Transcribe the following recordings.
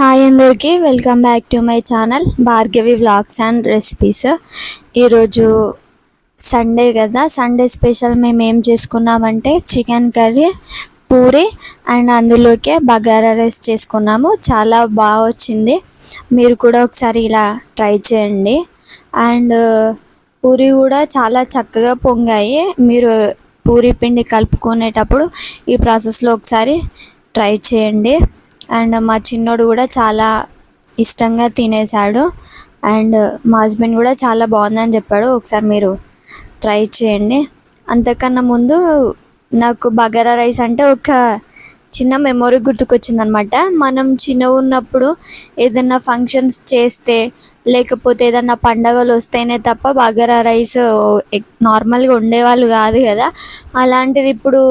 Hi అందరికీ welcome back to my channel Bhargavi vlogs and recipes ఈరోజు Sunday కదా. Sunday special మేము ఏం చేసుకున్నామంటే చికెన్ కర్రీ పూరి అండ్ అందులోకే బగారా రైస్ చేసుకున్నాము. చాలా బాగా వచ్చింది. మీరు కూడా ఒకసారి ఇలా ట్రై చేయండి. అండ్ పూరి కూడా చాలా చక్కగా పొంగాయి. మీరు పూరి పిండి కలుపుకునేటప్పుడు ఈ ప్రాసెస్లో ఒకసారి ట్రై చేయండి. అండ్ మా చిన్నోడు కూడా చాలా ఇష్టంగా తినేశాడు. అండ్ మా హస్బెండ్ కూడా చాలా బాగుందని చెప్పాడు. ఒకసారి మీరు ట్రై చేయండి. అంతకన్నా ముందు నాకు బగారా రైస్ అంటే ఒక చిన్న మెమొరీ గుర్తుకొచ్చింది అనమాట మనం చిన్నగా ఉన్నప్పుడు ఏదైనా ఫంక్షన్స్ చేస్తే లేకపోతే ఏదైనా పండగలు వస్తేనే తప్ప బగారా రైస్ నార్మల్గా ఉండేవాళ్ళు కాదు కదా. అలాంటిది ఇప్పుడు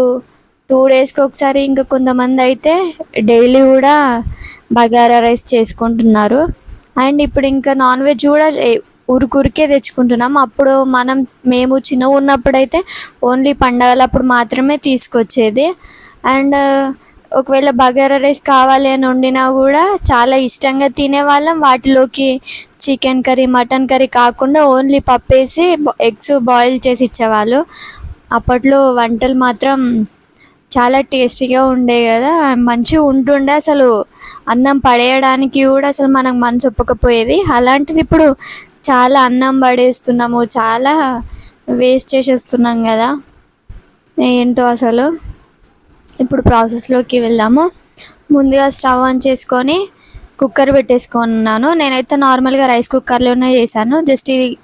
టూ డేస్కి ఒకసారి ఇంకా కొంతమంది అయితే డైలీ కూడా బగారా రైస్ చేసుకుంటున్నారు. అండ్ ఇప్పుడు ఇంకా నాన్ వెజ్ కూడా ఏ- ఉరుకురికే తెచ్చుకుంటున్నాం. అప్పుడు మనం మేము చిన్నగా ఉన్నప్పుడైతే ఓన్లీ పండగలప్పుడు మాత్రమే తీసుకొచ్చేది. అండ్ ఒకవేళ బగారా రైస్ కావాలి అని వండినా కూడా చాలా ఇష్టంగా తినేవాళ్ళం. వాటిలోకి చికెన్ కర్రీ మటన్ కర్రీ కాకుండా ఓన్లీ పప్పేసి ఎగ్స్ బాయిల్ చేసి ఇచ్చేవాళ్ళు. అప్పట్లో వంటలు మాత్రం చాలా టేస్టీగా ఉండే కదా. మంచిగా ఉంటుండే అసలు. అన్నం పడేయడానికి కూడా అసలు మనకు మనసు ఒప్పకపోయేది. అలాంటిది ఇప్పుడు చాలా అన్నం పడేస్తున్నాము. చాలా వేస్ట్ చేసేస్తున్నాం కదా. ఏంటో అసలు. ఇప్పుడు ప్రాసెస్లోకి వెళ్దాము. ముందుగా స్టవ్ ఆన్ చేసుకొని కుక్కర్ పెట్టేసుకున్నాను. నేనైతే నార్మల్గా రైస్ కుక్కర్లోనే చేశాను. జస్ట్ ఇది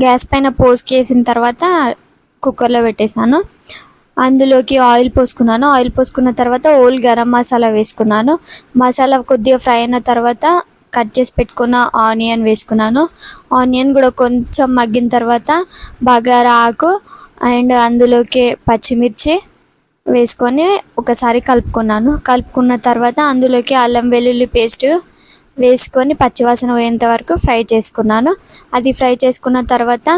గ్యాస్ పైన పోసుకేసిన తర్వాత కుక్కర్లో పెట్టేశాను. అందులోకి ఆయిల్ పోసుకున్నాను. ఆయిల్ పోసుకున్న తర్వాత ఓల్ గరం మసాలా వేసుకున్నాను. మసాలా కొద్దిగా ఫ్రై అయిన తర్వాత కట్ చేసి పెట్టుకున్న ఆనియన్ వేసుకున్నాను. ఆనియన్ కూడా కొంచెం మగ్గిన తర్వాత బగారా ఆకు అండ్ అందులోకి పచ్చిమిర్చి వేసుకొని ఒకసారి కలుపుకున్నాను. కలుపుకున్న తర్వాత అందులోకి అల్లం వెల్లుల్లి పేస్ట్ వేసుకొని పచ్చివాసన పోయేంత వరకు ఫ్రై చేసుకున్నాను. అది ఫ్రై చేసుకున్న తర్వాత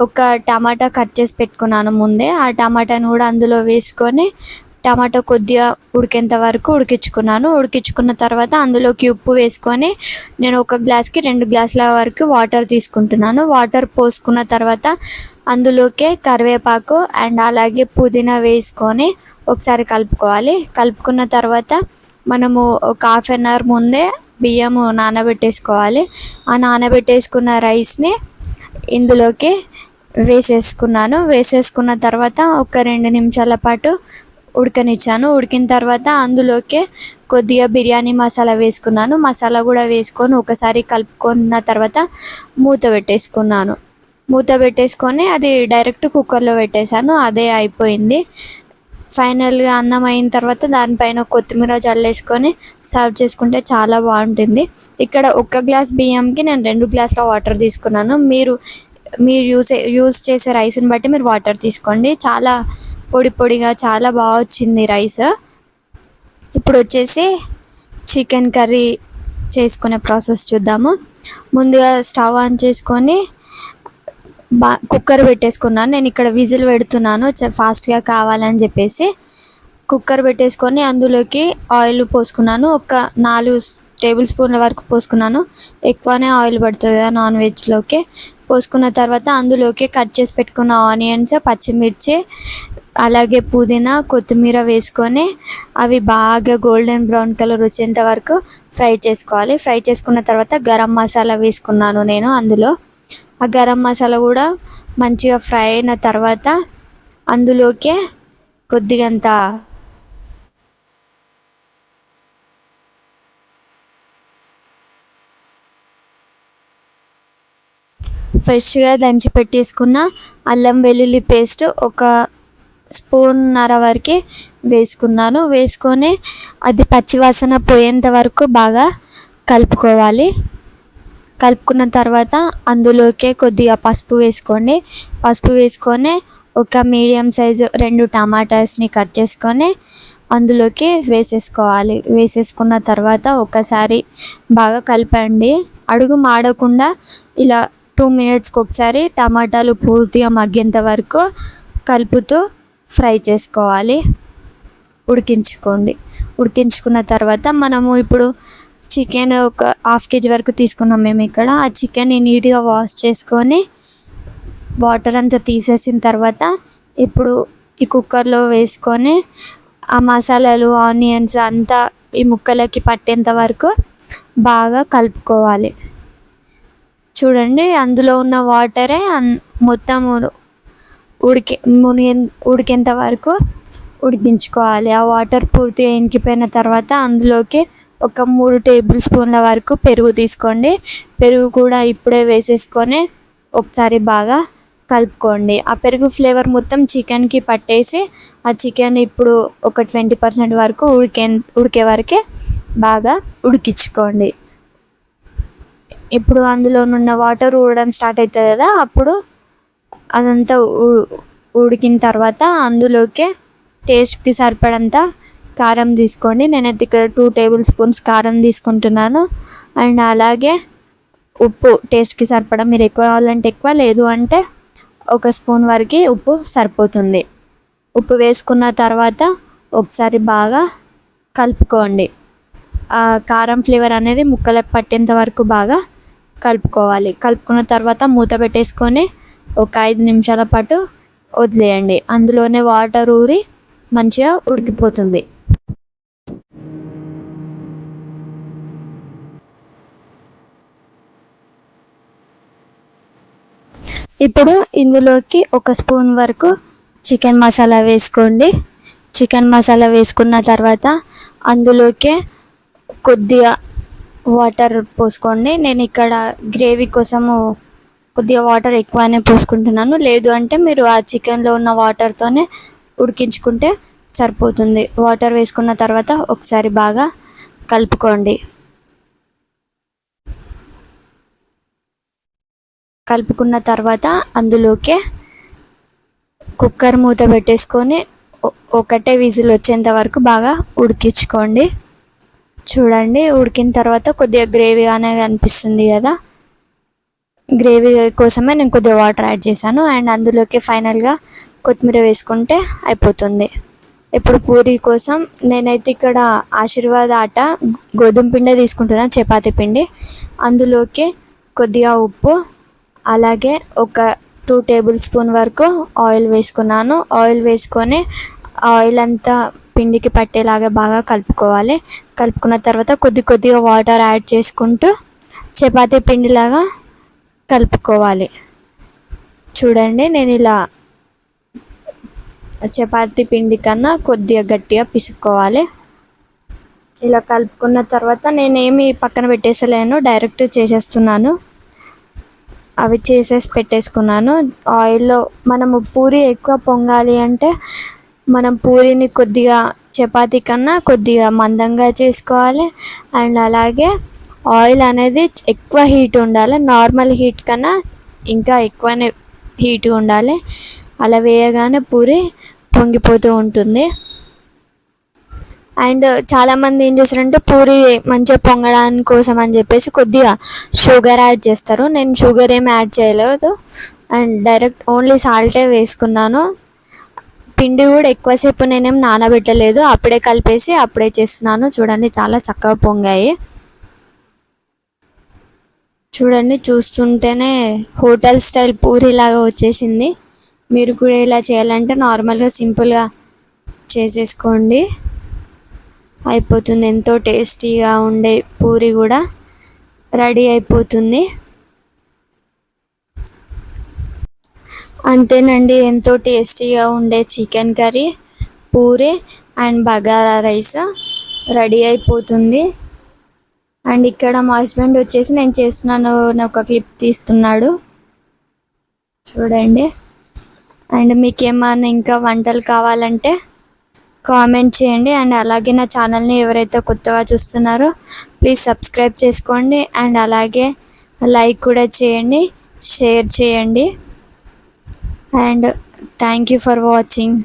ఒక టమాటా కట్ చేసి పెట్టుకున్నాను ముందే. ఆ టమాటాను కూడా అందులో వేసుకొని టమాటా కొద్దిగా ఉడికేంత వరకు ఉడికించుకున్నాను. ఉడికించుకున్న తర్వాత అందులోకి ఉప్పు వేసుకొని నేను ఒక గ్లాస్కి రెండు గ్లాసుల వరకు వాటర్ తీసుకుంటున్నాను. వాటర్ పోసుకున్న తర్వాత అందులోకే కరివేపాకు అండ్ అలాగే పుదీనా వేసుకొని ఒకసారి కలుపుకోవాలి. కలుపుకున్న తర్వాత మనము ఒక హాఫ్ అన్ అవర్ ముందే బియ్యము నానబెట్టేసుకోవాలి. ఆ నానబెట్టేసుకున్న రైస్ని ఇందులోకి వేసేసుకున్నాను. వేసేసుకున్న తర్వాత ఒక రెండు నిమిషాల పాటు ఉడకనిచ్చాను. ఉడికిన తర్వాత అందులోకి కొద్దిగా బిర్యానీ మసాలా వేసుకున్నాను. మసాలా కూడా వేసుకొని ఒకసారి కలుపుకున్న తర్వాత మూత పెట్టేసుకున్నాను. మూత పెట్టేసుకొని అది డైరెక్ట్ కుక్కర్లో పెట్టేశాను. అదే అయిపోయింది. ఫైనల్గా అన్నం అయిన తర్వాత దానిపైన కొత్తిమీర చల్లేసుకొని సర్వ్ చేసుకుంటే చాలా బాగుంటుంది. ఇక్కడ ఒక్క గ్లాస్ బియ్యంకి నేను రెండు గ్లాసుల వాటర్ తీసుకున్నాను. మీరు మీరు యూస్ యూస్ చేసే రైస్ని బట్టి మీరు వాటర్ తీసుకోండి. చాలా పొడి పొడిగా చాలా బాగా వచ్చింది రైస్ ఇప్పుడు వచ్చేసి చికెన్ కర్రీ చేసుకునే ప్రాసెస్ చూద్దాము. ముందుగా స్టవ్ ఆన్ చేసుకొని బా కుక్కర్ పెట్టేసుకున్నాను. నేను ఇక్కడ విజిల్ పెడుతున్నాను. చ- ఫాస్ట్గా కావాలని చెప్పేసి కుక్కర్ పెట్టేసుకొని అందులోకి ఆయిల్ పోసుకున్నాను. ఒక నాలుగు టేబుల్ స్పూన్ల వరకు పోసుకున్నాను. ఎక్కువనే ఆయిల్ పడుతుంది కదా నాన్ వెజ్లోకి పోసుకున్న తర్వాత అందులోకి కట్ చేసి పెట్టుకున్న ఆనియన్స్ పచ్చిమిర్చి అలాగే పుదీనా కొత్తిమీర వేసుకొని అవి బాగా గోల్డెన్ బ్రౌన్ కలర్ వచ్చేంత వరకు ఫ్రై చేసుకోవాలి. ఫ్రై చేసుకున్న తర్వాత గరం మసాలా వేసుకున్నాను నేను అందులో. ఆ గరం మసాలా కూడా మంచిగా ఫ్రై అయిన తర్వాత అందులోకే కొద్దిగంత ఫ్రెష్గా దంచి పెట్టేసుకున్న అల్లం వెల్లుల్లి పేస్ట్ ఒక స్పూన్నర వరకు వేసుకున్నాను. వేసుకొని అది పచ్చివాసన పోయేంత వరకు బాగా కలుపుకోవాలి. కలుపుకున్న తర్వాత అందులోకే కొద్దిగా పసుపు వేసుకోండి. పసుపు వేసుకొని ఒక మీడియం సైజు రెండు టమాటాస్ని కట్ చేసుకొని అందులోకి వేసేసుకోవాలి. వేసేసుకున్న తర్వాత ఒకసారి బాగా కలపండి. అడుగు మాడకుండా ఇలా టూ మినిట్స్కి ఒకసారి టమాటాలు పూర్తిగా మగ్గేంత వరకు కలుపుతూ ఫ్రై చేసుకోవాలి. ఉడికించుకోండి. ఉడికించుకున్న తర్వాత మనము ఇప్పుడు చికెన్ ఒక హాఫ్ కేజీ వరకు తీసుకున్నాం మేము ఇక్కడ. ఆ చికెన్ని నీట్గా వాష్ చేసుకొని వాటర్ అంతా తీసేసిన తర్వాత ఇప్పుడు ఈ కుక్కర్లో వేసుకొని ఆ మసాలాలు ఆనియన్స్ అంతా ఈ ముక్కలకి పట్టేంత వరకు బాగా కలుపుకోవాలి. చూడండి అందులో ఉన్న వాటరే మొత్తం ఉడికే మునిగి ఉడికేంత వరకు ఉడికించుకోవాలి. ఆ వాటర్ పూర్తిగా ఇంకిపోయిన తర్వాత అందులోకి ఒక మూడు టేబుల్ స్పూన్ల వరకు పెరుగు తీసుకోండి. పెరుగు కూడా ఇప్పుడే వేసేసుకొని ఒకసారి బాగా కలుపుకోండి. ఆ పెరుగు ఫ్లేవర్ మొత్తం చికెన్కి పట్టేసి ఆ చికెన్ ఇప్పుడు ఒక ట్వంటీ పర్సెంట్ వరకు ఉడికే ఉడికే వరకే బాగా ఉడికించుకోండి. ఇప్పుడు అందులో ఉన్న వాటర్ ఊడడం స్టార్ట్ అవుతుంది కదా అప్పుడు అదంతా ఉడికిన తర్వాత అందులోకే టేస్ట్కి సరిపడంత కారం తీసుకోండి. నేనైతే ఇక్కడ టూ టేబుల్ స్పూన్స్ కారం తీసుకుంటున్నాను. అండ్ అలాగే ఉప్పు టేస్ట్కి సరిపడా. మీరు ఎక్కువ కావాలంటే ఎక్కువ లేదు అంటే ఒక స్పూన్ వరకు ఉప్పు సరిపోతుంది. ఉప్పు వేసుకున్న తర్వాత ఒకసారి బాగా కలుపుకోండి. కారం ఫ్లేవర్ అనేది ముక్కలకు పట్టేంత వరకు బాగా కలుపుకోవాలి. కలుపుకున్న తర్వాత మూత పెట్టేసుకొని ఒక ఐదు నిమిషాల పాటు వదిలేయండి. అందులోనే వాటర్ ఊరి మంచిగా ఉడికిపోతుంది. ఇప్పుడు ఇందులోకి ఒక స్పూన్ వరకు చికెన్ మసాలా వేసుకోండి. చికెన్ మసాలా వేసుకున్న తర్వాత అందులోకే కొద్దిగా వాటర్ పోసుకోండి. నేను ఇక్కడ గ్రేవీ కోసము కొద్దిగా వాటర్ ఎక్కువనే పోసుకుంటున్నాను. లేదు అంటే మీరు ఆ చికెన్లో ఉన్న వాటర్తోనే ఉడికించుకుంటే సరిపోతుంది. వాటర్ వేసుకున్న తర్వాత ఒకసారి బాగా కలుపుకోండి. కలుపుకున్న తర్వాత అందులోకే కుక్కర్ మూత పెట్టేసుకొని ఒకటే విజిల్ వచ్చేంత వరకు బాగా ఉడికించుకోండి. చూడండి ఉడికిన తర్వాత కొద్దిగా గ్రేవీ అనేది అనిపిస్తుంది కదా. గ్రేవీ కోసమే నేను కొద్దిగా వాటర్ యాడ్ చేశాను. అండ్ అందులోకి ఫైనల్గా కొత్తిమీర వేసుకుంటే అయిపోతుంది. ఇప్పుడు పూరి కోసం నేనైతే ఇక్కడ ఆశీర్వాద్ ఆట గోధుమ పిండి తీసుకుంటున్నాను చపాతీ పిండి. అందులోకి కొద్దిగా ఉప్పు అలాగే ఒక టూ టేబుల్ స్పూన్ వరకు ఆయిల్ వేసుకున్నాను. ఆయిల్ వేసుకొని ఆయిల్ అంతా పిండికి పట్టేలాగా బాగా కలుపుకోవాలి. కలుపుకున్న తర్వాత కొద్ది కొద్దిగా వాటర్ యాడ్ చేసుకుంటూ చపాతీ పిండిలాగా కలుపుకోవాలి. చూడండి నేను ఇలా చపాతీ పిండి కన్నా కొద్దిగా గట్టిగా పిసుక్కోవాలి. ఇలా కలుపుకున్న తర్వాత నేనేమి పక్కన పెట్టేసలేను డైరెక్ట్ చేసేస్తున్నాను. అవి చేసేసి పెట్టేసుకున్నాను. ఆయిల్లో మనము పూరి ఎక్కువ పొంగాలి అంటే మనం పూరిని కొద్దిగా చపాతీ కన్నా కొద్దిగా మందంగా చేసుకోవాలి. అండ్ అలాగే ఆయిల్ అనేది ఎక్కువ హీట్ ఉండాలి. నార్మల్ హీట్ కన్నా ఇంకా ఎక్కువనే హీట్ ఉండాలి. అలా వేయగానే పూరి పొంగిపోతూ ఉంటుంది. అండ్ చాలామంది ఏం చేస్తారంటే పూరి మంచిగా పొంగడానికి కోసం అని చెప్పేసి కొద్దిగా షుగర్ యాడ్ చేస్తారు. నేను షుగర్ ఏం యాడ్ చేయలేదు. అండ్ డైరెక్ట్ ఓన్లీ సాల్టే వేసుకున్నాను. పిండి కూడా ఎక్కువసేపు నేనేం నానబెట్టలేదు. అప్పుడే కలిపేసి అప్పుడే చేస్తున్నాను. చూడండి చాలా చక్కగా పొంగాయి. చూడండి చూస్తుంటేనే హోటల్ స్టైల్ పూరి లాగా వచ్చేసింది. మీరు కూడా ఇలా చేయాలంటే నార్మల్గా సింపుల్గా చేసేసుకోండి. అయిపోతుంది. ఎంతో టేస్టీగా ఉండే పూరి కూడా రెడీ అయిపోతుంది. అంతేనండి ఎంతో టేస్టీగా ఉండే chicken curry puri and bagara rice ready అయిపోతుంది. అండ్ ఇక్కడ మా హస్బెండ్ వచ్చేసి నేను చేస్తున్నాను ఒక క్లిప్ తీస్తున్నాడు. చూడండి. అండ్ మీకు ఏమైనా ఇంకా వంటలు కావాలంటే కామెంట్ చేయండి. అండ్ అలాగే నా ఛానల్ని ఎవరైతే కొత్తగా చూస్తున్నారో ప్లీజ్ సబ్స్క్రైబ్ చేసుకోండి. అండ్ అలాగే లైక్ కూడా చేయండి షేర్ చేయండి. And thank you for watching.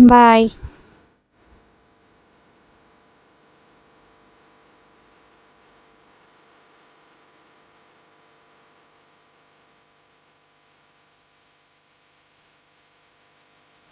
Bye.